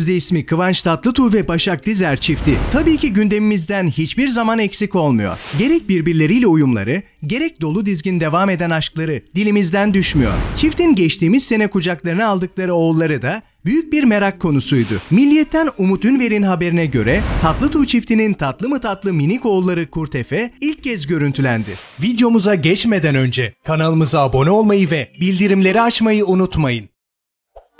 sözde ismi Kıvanç Tatlıtuğ ve Başak Dizer çifti tabii ki gündemimizden hiçbir zaman eksik olmuyor. Gerek birbirleriyle uyumları, gerek dolu dizgin devam eden aşkları dilimizden düşmüyor. Çiftin geçtiğimiz sene kucaklarına aldıkları oğulları da büyük bir merak konusuydu. Milliyetten Umut Ünver'in haberine göre Tatlıtuğ çiftinin tatlı mı tatlı minik oğulları Kurtefe ilk kez görüntülendi. Videomuza geçmeden önce kanalımıza abone olmayı ve bildirimleri açmayı unutmayın.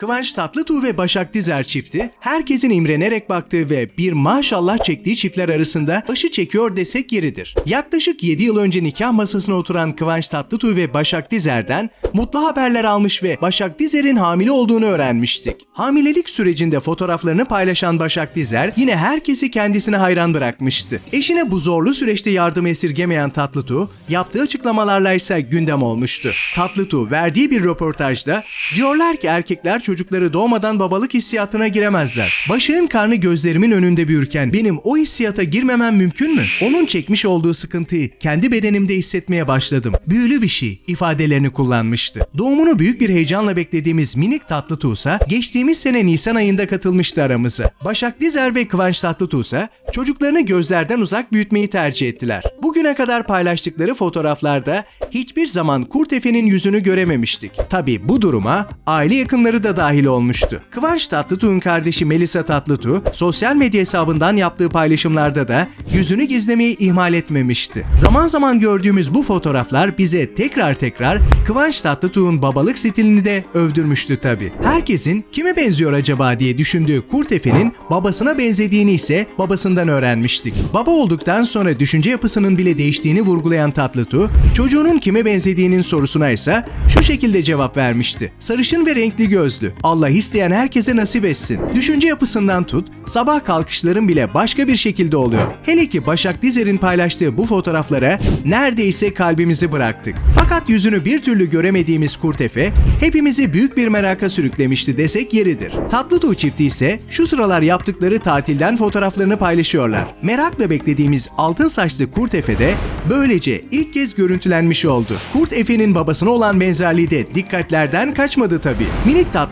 Kıvanç Tatlıtuğ ve Başak Dizer çifti, herkesin imrenerek baktığı ve bir maşallah çektiği çiftler arasında başı çekiyor desek yeridir. Yaklaşık 7 yıl önce nikah masasına oturan Kıvanç Tatlıtuğ ve Başak Dizer'den mutlu haberler almış ve Başak Dizer'in hamile olduğunu öğrenmiştik. Hamilelik sürecinde fotoğraflarını paylaşan Başak Dizer yine herkesi kendisine hayran bırakmıştı. Eşine bu zorlu süreçte yardım esirgemeyen Tatlıtuğ, yaptığı açıklamalarla ise gündem olmuştu. Tatlıtuğ verdiği bir röportajda diyorlar ki erkekler çocukları doğmadan babalık hissiyatına giremezler. Başığın karnı gözlerimin önünde büyürken benim o hissiyata girmemem mümkün mü? Onun çekmiş olduğu sıkıntıyı kendi bedenimde hissetmeye başladım. Büyülü bir şey ifadelerini kullanmıştı. Doğumunu büyük bir heyecanla beklediğimiz minik Tatlıtuğ ise geçtiğimiz sene Nisan ayında katılmıştı aramıza. Başak Dizer ve Kıvanç Tatlıtuğ ise çocuklarını gözlerden uzak büyütmeyi tercih ettiler. Bugüne kadar paylaştıkları fotoğraflarda hiçbir zaman Kurtefe'nin yüzünü görememiştik. Tabi bu duruma aile yakınları da dahil olmuştu. Kıvanç Tatlıtuğ'un kardeşi Melisa Tatlıtuğ sosyal medya hesabından yaptığı paylaşımlarda da yüzünü gizlemeyi ihmal etmemişti. Zaman zaman gördüğümüz bu fotoğraflar bize tekrar tekrar Kıvanç Tatlıtuğ'un babalık stilini de övdürmüştü tabi. Herkesin kime benziyor acaba diye düşündüğü Kurtefe'nin babasına benzediğini ise babasından öğrenmiştik. Baba olduktan sonra düşünce yapısının bile değiştiğini vurgulayan Tatlıtuğ, çocuğunun kime benzediğinin sorusuna ise şu şekilde cevap vermişti. Sarışın ve renkli gözlü. Allah isteyen herkese nasip etsin. Düşünce yapısından tut, sabah kalkışların bile başka bir şekilde oluyor. Hele ki Başak Dizer'in paylaştığı bu fotoğraflara neredeyse kalbimizi bıraktık. Fakat yüzünü bir türlü göremediğimiz Kurtefe hepimizi büyük bir meraka sürüklemişti desek yeridir. Tatlıtuğ çifti ise şu sıralar yaptıkları tatilden fotoğraflarını paylaşıyorlar. Merakla beklediğimiz altın saçlı Kurt Efe de böylece ilk kez görüntülenmiş oldu. Kurt Efe'nin babasına olan benzerliği de dikkatlerden kaçmadı tabi. Minik